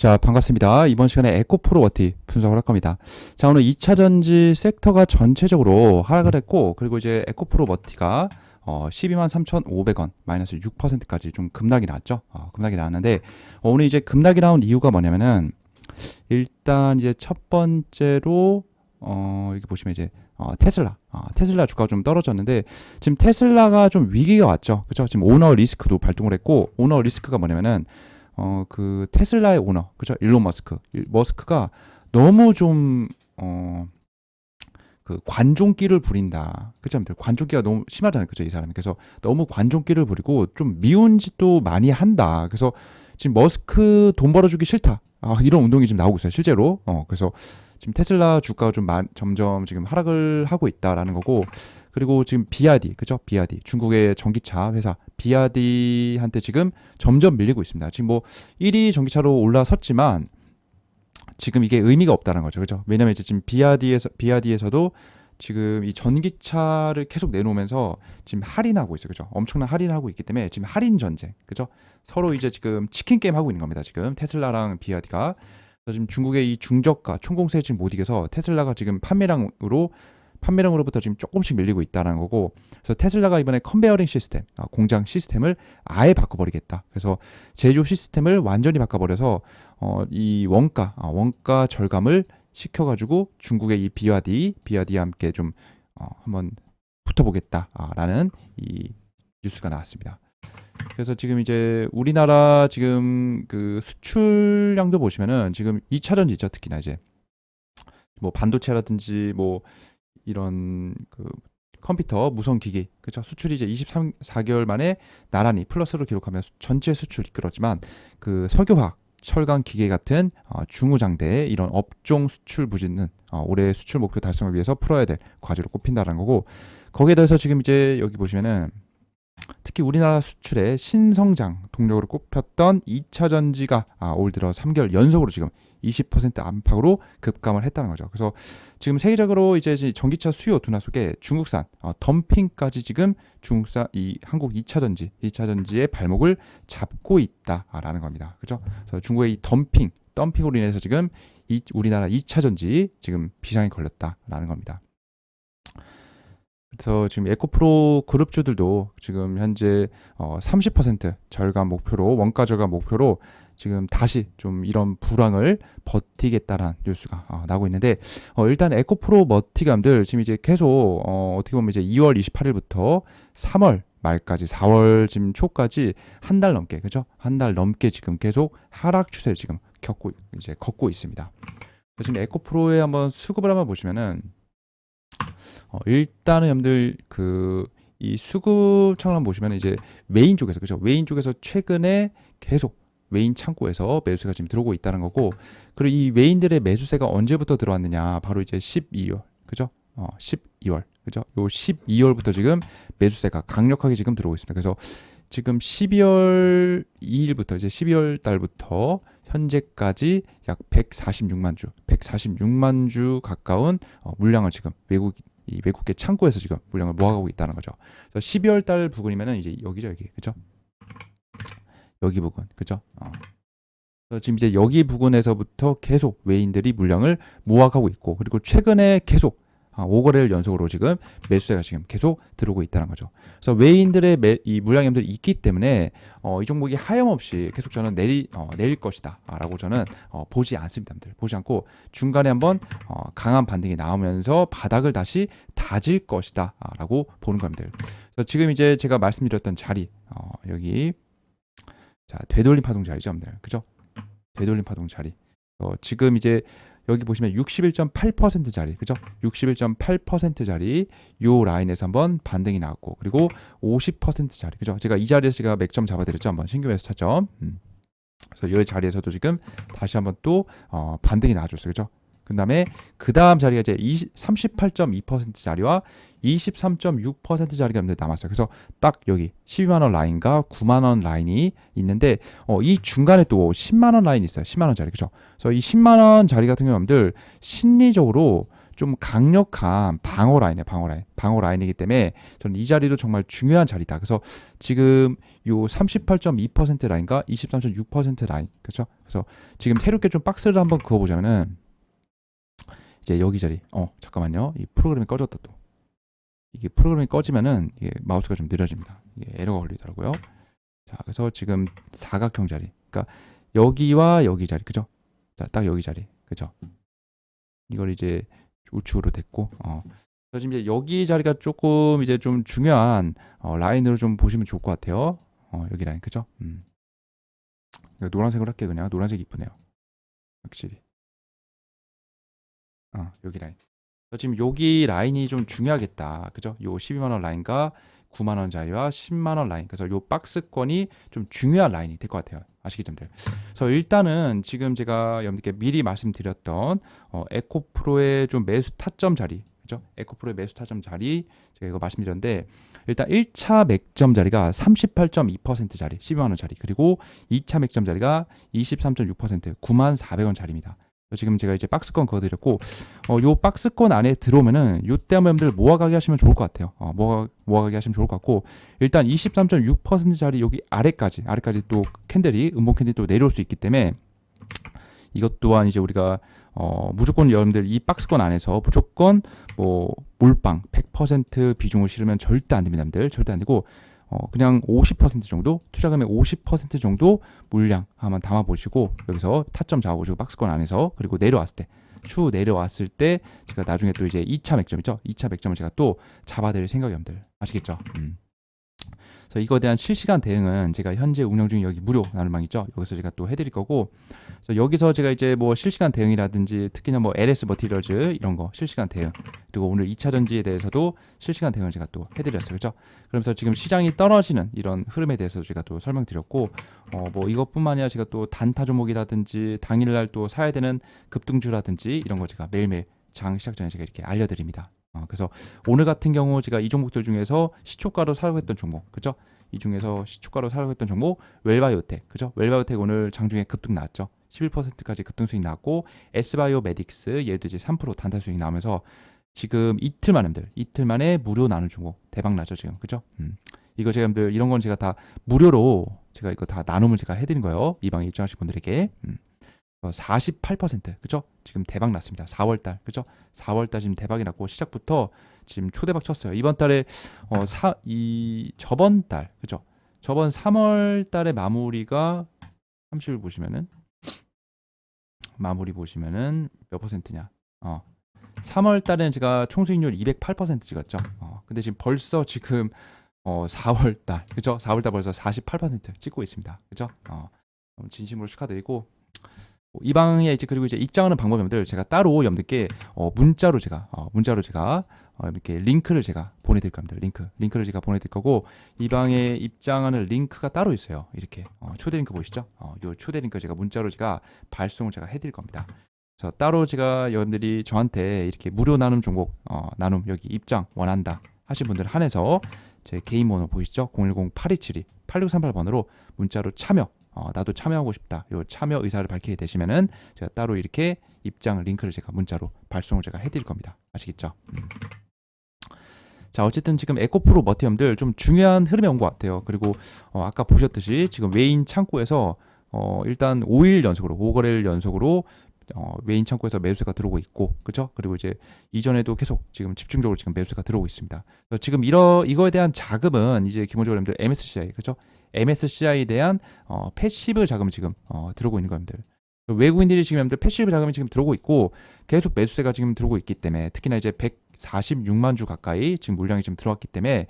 자, 반갑습니다. 이번 시간에 에코프로 워티 분석을 할 겁니다. 자, 오늘 2차 전지 섹터가 전체적으로 하락을 했고, 그리고 이제 에코프로 워티가 어, 12만 3,500원, 마이너스 6%까지 좀 급락이 나왔죠. 어, 급락이 나왔는데, 어, 오늘 이제 급락이 나온 이유가 뭐냐면은, 일단 이제 첫 번째로, 어, 여기 보시면 이제, 어, 테슬라. 어, 테슬라 주가가 좀 떨어졌는데, 지금 테슬라가 좀 위기가 왔죠. 그죠? 지금 오너 리스크도 발동을 했고, 오너 리스크가 뭐냐면은, 어, 그 테슬라의 오너, 그죠? 일론 머스크. 일- 머스크가 너무 좀, 어, 그 관종기를 부린다. 그죠? 여러분들? 관종기가 너무 심하잖아요. 그죠? 이 사람이. 그래서 너무 관종기를 부리고 좀 미운 짓도 많이 한다. 그래서 지금 머스크 돈 벌어주기 싫다. 아, 이런 운동이 지금 나오고 있어요. 실제로. 어, 그래서 지금 테슬라 주가가 좀 만- 점점 지금 하락을 하고 있다라는 거고, 그리고 지금 비아디, 그죠? 비아디, 중국의 전기차 회사 비아디한테 지금 점점 밀리고 있습니다. 지금 뭐 1위 전기차로 올라섰지만 지금 이게 의미가 없다는 거죠, 그죠? 왜냐면 이제 지금 비아디에서 비아디에서도 지금 이 전기차를 계속 내놓으면서 지금 할인하고 있어요, 그죠? 엄청난 할인하고 있기 때문에 지금 할인 전쟁, 그죠? 서로 이제 지금 치킨 게임 하고 있는 겁니다, 지금 테슬라랑 비아디가. 지금 중국의 이 중저가 총공세에 지금 못 이겨서 테슬라가 지금 판매량으로 판매량으로부터 지금 조금씩 밀리고 있다는 거고 그래서 테슬라가 이번에 컨베어링 시스템 아, 공장 시스템을 아예 바꿔버리겠다 그래서 제조 시스템을 완전히 바꿔버려서 어, 이 원가 아, 원가 절감을 시켜가지고 중국의 이 비와디 비와디와 함께 좀 어, 한번 붙어보겠다라는 이 뉴스가 나왔습니다. 그래서 지금 이제 우리나라 지금 그 수출량도 보시면은 지금 2차 전지 있죠 특히나 이제 뭐 반도체라든지 뭐 이런 그 컴퓨터 무선 기기 그죠 수출이 이제 23 4개월 만에 나란히 플러스로 기록하며 수- 전체 수출 이끌었지만 그 석유화학 철강 기계 같은 어, 중후장대 이런 업종 수출 부진은 어, 올해 수출 목표 달성을 위해서 풀어야 될 과제로 꼽힌다는 거고 거기에 더해서 지금 이제 여기 보시면은 특히 우리나라 수출의 신성장 동력으로 꼽혔던 2차 전지가 아, 올 들어 3개월 연속으로 지금 20% 안팎으로 급감을 했다는 거죠. 그래서 지금 세계적으로 이제 이 전기차 수요 둔화 속에 중국산 어, 덤핑까지 지금 중국산 이 한국 2차 전지, 2차 전지의 발목을 잡고 있다라는 겁니다. 그죠? 그래서 중국의 이 덤핑, 덤핑으로 인해서 지금 이 우리나라 2차 전지 지금 비상에 걸렸다라는 겁니다. 그래서 지금 에코프로 그룹주들도 지금 현재 어, 30% 절감 목표로 원가 절감 목표로 지금 다시 좀 이런 불황을 버티겠다라는 뉴스가 어, 나오고 있는데 어, 일단 에코프로 머티감들 지금 이제 계속 어, 어떻게 보면 이제 2월 28일부터 3월 말까지 4월 지금 초까지 한 달 넘게 그죠? 한 달 넘게 지금 계속 하락 추세를 지금 겪고 이제 걷고 있습니다. 지금 에코프로에 한번 수급을 한번 보시면은 어, 일단은 여러분들 그 이 수급 창을 보시면 이제 외인 쪽에서 그죠? 외인 쪽에서 최근에 계속 외인 창고에서 매수세가 지금 들어오고 있다는 거고 그리고 이 외인들의 매수세가 언제부터 들어왔느냐 바로 이제 12월 그죠? 어, 12월 그죠? 요 12월부터 지금 매수세가 강력하게 지금 들어오고 있습니다. 그래서 지금 12월 2일부터 이제 12월 달부터 현재까지 약 146만 주, 146만 주 가까운 어, 물량을 지금 외국 이 외국계 창고에서 지금 물량을 모아가고 있다는 거죠. 그래서 12월 달 부분이면은 이제 여기죠, 여기. 그죠? 여기 부분. 그죠? 어. 지금 이제 여기 부분에서부터 계속 외인들이 물량을 모아가고 있고 그리고 최근에 계속 아, 5거래를 연속으로 지금 매수세가 지금 계속 들어오고 있다는 거죠. 그래서 외인들의 매, 이 물량 염들이 있기 때문에 어, 이 종목이 하염없이 계속 저는 내리, 어, 내릴 것이다라고 저는 어, 보지 않습니다. 보지 않고 중간에 한번 어, 강한 반등이 나오면서 바닥을 다시 다질 것이다라고 보는 겁니다. 그래서 지금 이제 제가 말씀드렸던 자리 어, 여기 자 되돌림 파동 자리죠, 여러분들. 그죠? 되돌림 파동 자리. 어, 지금 이제 여기 보시면 61.8% 자리, 그죠? 61.8% 자리 요 라인에서 한번 반등이 나왔고 그리고 50% 자리, 그죠? 제가 이 자리에서 제가 맥점 잡아드렸죠, 한번 신규 매수 타점. 음. 그래서 이 자리에서도 지금 다시 한번 또 어, 반등이 나와줬어요, 그죠? 그 다음에 그 다음 자리가 이제 20, 38.2% 자리와 23.6% 자리가 남았어요. 그래서 딱 여기 12만 원 라인과 9만 원 라인이 있는데 어, 이 중간에 또 10만 원 라인이 있어요. 10만 원 자리, 그죠? 그래서 이 10만 원 자리 같은 경우들 심리적으로 좀 강력한 방어 라인이에요. 방어 라인. 방어 라인이기 때문에 저는 이 자리도 정말 중요한 자리다. 그래서 지금 요 38.2% 라인과 23.6% 라인. 그렇죠? 그래서 지금 새롭게 좀 박스를 한번 그어 보자면은 이제 여기 자리. 어, 잠깐만요. 이 프로그램이 꺼졌다 또. 이게 프로그램이 꺼지면은 이게 마우스가 좀 느려집니다. 이게 에러가 걸리더라고요. 자, 그래서 지금 사각형 자리. 그러니까 여기와 여기 자리. 그죠? 자, 딱 여기 자리. 그죠? 이걸 이제 우측으로 됐고 어. 그래서 지금 이제 여기 자리가 조금 이제 좀 중요한 어, 라인으로 좀 보시면 좋을 것 같아요. 어, 여기 라인 그죠? 음. 노란색으로 할게 그냥 노란색 이쁘네요. 확실히. 어, 여기 라인. 지금 여기 라인이 좀 중요하겠다. 그죠? 요 12만 원 라인과 9만 원 자리와 10만 원 라인. 그래서 요 박스권이 좀 중요한 라인이 될 것 같아요. 아시겠죠? 여러분들? 그래서 일단은 지금 제가 여러분들께 미리 말씀드렸던 어, 에코프로의 좀 매수 타점 자리, 그죠? 에코프로의 매수 타점 자리 제가 이거 말씀드렸는데 일단 1차 맥점 자리가 38.2% 자리, 12만 원 자리, 그리고 2차 맥점 자리가 23.6% 9만 400원 자리입니다. 지금 제가 이제 박스권 그어드렸고 어, 요 박스권 안에 들어오면은 요때 한번 여러분들 모아가기 하시면 좋을 것 같아요. 어, 모아 모아가기 하시면 좋을 것 같고 일단 23.6% 자리 여기 아래까지 아래까지 또 캔들이 음봉 캔들이 또 내려올 수 있기 때문에 이것 또한 이제 우리가 어, 무조건 여러분들 이 박스권 안에서 무조건 뭐 몰빵 100% 비중을 실으면 절대 안 됩니다, 여러분들 절대 안 되고 어, 그냥 50% 정도 투자금의 50% 정도 물량 한번 담아 보시고 여기서 타점 잡아 보시고 박스권 안에서 그리고 내려왔을 때추 내려왔을 때 제가 나중에 또 이제 2차 맥점이죠. 2차 맥점을 제가 또 잡아드릴 생각이 여러분들 아시겠죠? 음. 그래서 이거에 대한 실시간 대응은 제가 현재 운영 중인 여기 무료 나눔방 있죠. 여기서 제가 또 해드릴 거고 그래서 여기서 제가 이제 뭐 실시간 대응이라든지 특히나 뭐 LS 머티리얼즈 이런 거 실시간 대응 그리고 오늘 2차 전지에 대해서도 실시간 대응을 제가 또 해드렸어요. 그렇죠? 그러면서 지금 시장이 떨어지는 이런 흐름에 대해서 제가 또 설명드렸고 어 뭐 이것뿐만 아니라 제가 또 단타 종목이라든지 당일날 또 사야 되는 급등주라든지 이런 거 제가 매일매일 장 시작 전에 제가 이렇게 알려드립니다. 어, 그래서 오늘 같은 경우 제가 이 종목들 중에서 시초가로 사려고 했던 종목, 그죠? 이 중에서 시초가로 사려고 했던 종목 웰바이오텍, 그죠? 웰바이오텍 오늘 장중에 급등 나왔죠. 11%까지 급등 수익 나왔고 S바이오메딕스 얘도 이제 3% 단타 수익 나오면서 지금 이틀 만에들 이틀 만에 무료 나눈 종목 대박 나죠 지금 그죠? 음. 이거 제가 여러분들 이런 건 제가 다 무료로 제가 이거 다 나눔을 제가 해드린 거예요 이 방에 입장하신 분들에게 음. 48% 그죠? 지금 대박 났습니다. 4월달 그죠? 4월달 지금 대박이 났고 시작부터 지금 초대박 쳤어요. 이번 달에 어, 사, 이 저번 달 그죠? 저번 3월 달에 마무리가 30을 보시면은 마무리 보시면은 몇 퍼센트냐? 어. 3월 달에는 제가 총수익률 208% 찍었죠. 어. 근데 지금 벌써 지금 어, 4월 달 그죠? 4월 달 벌써 48% 찍고 있습니다. 그죠? 어. 진심으로 축하드리고 이 방에 이제 그리고 이제 입장하는 방법들 제가 따로 여러분들께 어, 문자로 제가 어, 문자로 제가 어, 이렇게 링크를 제가 보내드릴 겁니다. 링크 링크를 제가 보내드릴 거고 이 방에 입장하는 링크가 따로 있어요. 이렇게 어, 초대 링크 보시죠. 어, 요 초대 링크 제가 문자로 제가 발송을 제가 해드릴 겁니다. 그래서 따로 제가 여러분들이 저한테 이렇게 무료 나눔 종목 어, 나눔 여기 입장 원한다 하신 분들 한해서 제 개인 번호 보이시죠? 010-8272-8638번으로 문자로 참여 어, 나도 참여하고 싶다. 요 참여 의사를 밝히게 되시면은 제가 따로 이렇게 입장 링크를 제가 문자로 발송을 제가 해드릴 겁니다. 아시겠죠? 음. 자 어쨌든 지금 에코프로 머티엄들 좀 중요한 흐름에 온것 같아요. 그리고 어, 아까 보셨듯이 지금 외인 창고에서 어, 일단 5일 연속으로 5거래일 연속으로 어, 메인 창고에서 매수세가 들어오고 있고, 그죠? 그리고 이제 이전에도 계속 지금 집중적으로 지금 매수세가 들어오고 있습니다. 지금 이러 이거에 대한 자금은 이제 기본적으로 여러분들 MSCI, 그죠? MSCI에 대한 어, 패시브 자금이 지금 어, 들어오고 있는 겁니다. 외국인들이 지금 여러분들 패시브 자금이 지금 들어오고 있고 계속 매수세가 지금 들어오고 있기 때문에 특히나 이제 146만 주 가까이 지금 물량이 지금 들어왔기 때문에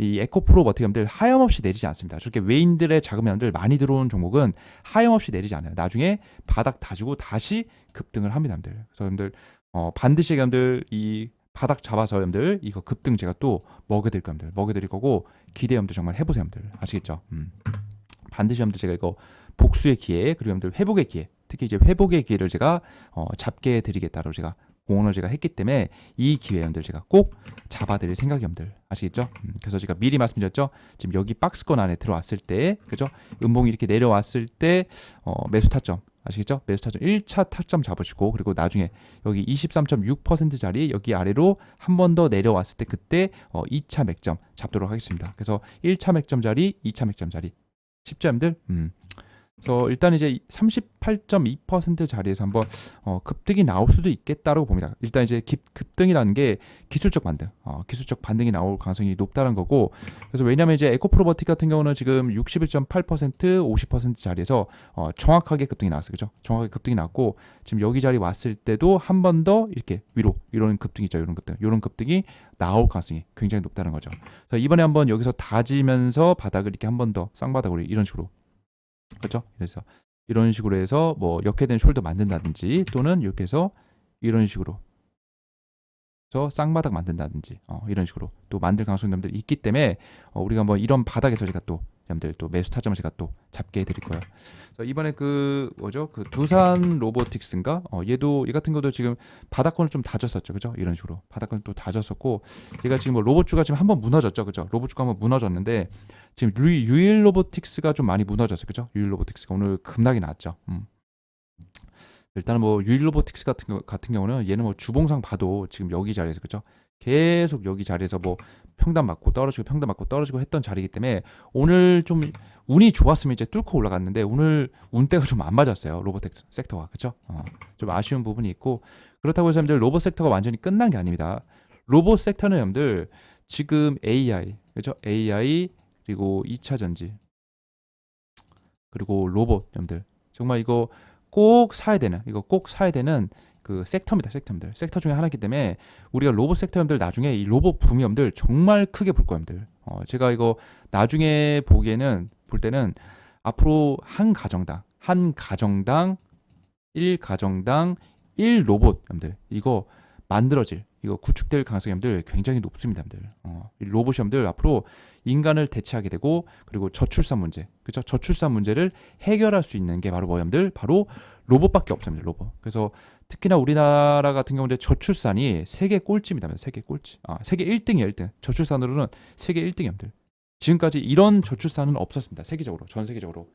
이 에코프로 버티감들 하염없이 내리지 않습니다. 저렇게 외인들의 자금량들 많이 들어온 종목은 하염없이 내리지 않아요. 나중에 바닥 다지고 다시 급등을 합니다, 여러분들. 그래서 여러분들 어, 반드시 여러분들 이 바닥 잡아서 여러분들 이거 급등 제가 또 먹여드릴 겁니다. 먹여드릴 거고 기대 여러분들 정말 해보세요, 여러분들 아시겠죠? 음. 반드시 여러분들 제가 이거 복수의 기회 그리고 여러분들 회복의 기회 특히 이제 회복의 기회를 제가 어, 잡게 해드리겠다로 제가 공헌을 제가 했기 때문에 이 기회 여러분들 제가 꼭 잡아드릴 생각이 여러분들 아시겠죠? 음, 그래서 제가 미리 말씀드렸죠. 지금 여기 박스권 안에 들어왔을 때 그죠? 음봉이 이렇게 내려왔을 때 어, 매수 타점 아시겠죠? 매수 타점 1차 타점 잡으시고 그리고 나중에 여기 23.6%짜리 여기 아래로 한 번 더 내려왔을 때 그때 어, 2차 맥점 잡도록 하겠습니다. 그래서 1차 맥점 자리, 2차 맥점 자리. 쉽죠, 여러분들? 음. 그래서 일단 이제 38.2% 자리에서 한번 어, 급등이 나올 수도 있겠다라고 봅니다. 일단 이제 급, 급등이라는 게 기술적 반등, 어, 기술적 반등이 나올 가능성이 높다는 거고. 그래서 왜냐하면 이제 에코프로버틱 같은 경우는 지금 61.8% 50% 자리에서 어, 정확하게 급등이 나왔어요, 그죠? 정확하게 급등이 났고 지금 여기 자리 왔을 때도 한 번 더 이렇게 위로 이런 급등 있죠, 이런 급등, 이런 급등이 나올 가능성이 굉장히 높다는 거죠. 그래서 이번에 한번 여기서 다지면서 바닥을 이렇게 한 번 더 쌍바닥으로 이런 식으로 그렇죠? 그래서 이런 식으로 해서 뭐 역회된 숄더 만든다든지 또는 이렇게 해서 이런 식으로 해서 쌍바닥 만든다든지 어, 이런 식으로 또 만들 가능성이 있기 때문에 어, 우리가 뭐 이런 바닥에서 제가 또 여러분들 또 매수 타점을 제가 또 잡게 해드릴 거예요. 이번에 그 뭐죠? 그 두산 로보틱스인가? 어, 얘도 얘 같은 것도 지금 바닥권을 좀 다졌었죠, 그죠? 이런 식으로 바닥권을 또 다졌었고 얘가 지금 뭐 로봇주가 지금 한번 무너졌죠, 그죠? 로봇주가 한번 무너졌는데 지금 유, 유일 로보틱스가 좀 많이 무너졌어요, 그죠? 유일 로보틱스가 오늘 급락이 났죠. 음. 일단은 뭐 유일 로보틱스 같은 거 같은 경우는 얘는 뭐 주봉상 봐도 지금 여기 자리에서 그죠? 계속 여기 자리에서 뭐 평단 맞고 떨어지고 평단 맞고 떨어지고 했던 자리이기 때문에 오늘 좀 운이 좋았으면 이제 뚫고 올라갔는데 오늘 운대가 좀 안 맞았어요 로보텍 섹터가 그죠? 어, 좀 아쉬운 부분이 있고 그렇다고 해서 여러분들 로봇 섹터가 완전히 끝난 게 아닙니다. 로봇 섹터는 여러분들 지금 AI 그죠? AI 그리고 2차 전지 그리고 로봇 여러분들 정말 이거 꼭 사야 되는 이거 꼭 사야 되는 그 섹터입니다 섹터들. 섹터 중에 하나이기 때문에 우리가 로봇 섹터님들 나중에 이 로봇 붐이엄들 정말 크게 불 거임들. 어, 제가 이거 나중에 보기에는 볼 때는 앞으로 한 가정당 한 가정당 1 가정당 1 로봇 여러분들. 이거 만들어질 이거 구축될 가능성이 여러분들 굉장히 높습니다 여러분들. 어, 이 로봇이 여러분들 앞으로 인간을 대체하게 되고 그리고 저출산 문제 그죠? 저출산 문제를 해결할 수 있는 게 바로 뭐 여러분들? 바로 로봇밖에 없습니다 로봇 그래서 특히나 우리나라 같은 경우는 저출산이 세계 꼴찌입니다 세계 꼴찌 아 세계 1등이에요 1등 저출산으로는 세계 1등입니다 지금까지 이런 저출산은 없었습니다 세계적으로 전 세계적으로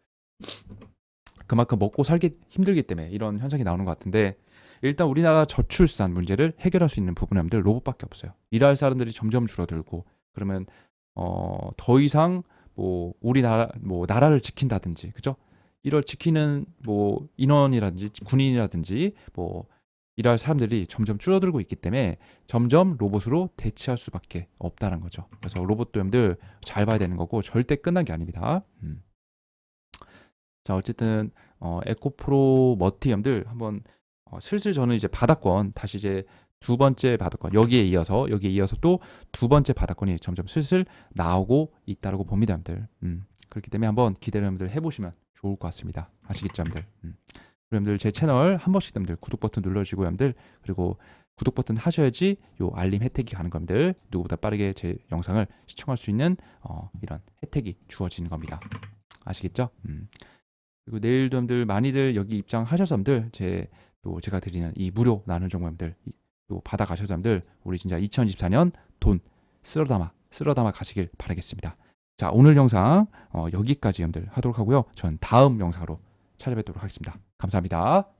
그만큼 먹고 살기 힘들기 때문에 이런 현상이 나오는 것 같은데 일단 우리나라 저출산 문제를 해결할 수 있는 부분은 로봇밖에 없어요. 일할 사람들이 점점 줄어들고 그러면 어, 더 이상 뭐 우리나라 뭐 나라를 지킨다든지 그죠? 이걸 지키는 뭐 인원이라든지 군인이라든지 뭐 일할 사람들이 점점 줄어들고 있기 때문에 점점 로봇으로 대체할 수밖에 없다는 거죠. 그래서 로봇도 여러분들 잘 봐야 되는 거고 절대 끝난 게 아닙니다. 음. 자 어쨌든 어, 에코프로 머티엄들 한번 어, 슬슬 저는 이제 바닥권 다시 이제 두 번째 바닥권 여기에 이어서 여기에 이어서 또 두 번째 바닥권이 점점 슬슬 나오고 있다라고 봅니다, 여러분들. 음, 그렇기 때문에 한번 기대를 여러분들 해보시면 좋을 것 같습니다. 아시겠죠, 여러분들? 음. 여러분들 제 채널 한 번씩 여러분들 구독 버튼 눌러주시고 여러분들 그리고 구독 버튼 하셔야지 요 알림 혜택이 가는 겁니다. 누구보다 빠르게 제 영상을 시청할 수 있는 어, 이런 혜택이 주어지는 겁니다. 아시겠죠? 음. 그리고 내일도 여러분들 많이들 여기 입장하셔서 여러분들 제 또 제가 드리는 이 무료 나눔 정보님들 또 받아가셔서 여러분들 우리 진짜 2024년 돈 쓸어 담아 쓸어 담아 가시길 바라겠습니다. 자 오늘 영상 어, 여기까지 여러분들 하도록 하고요. 전 다음 영상으로 찾아뵙도록 하겠습니다. 감사합니다.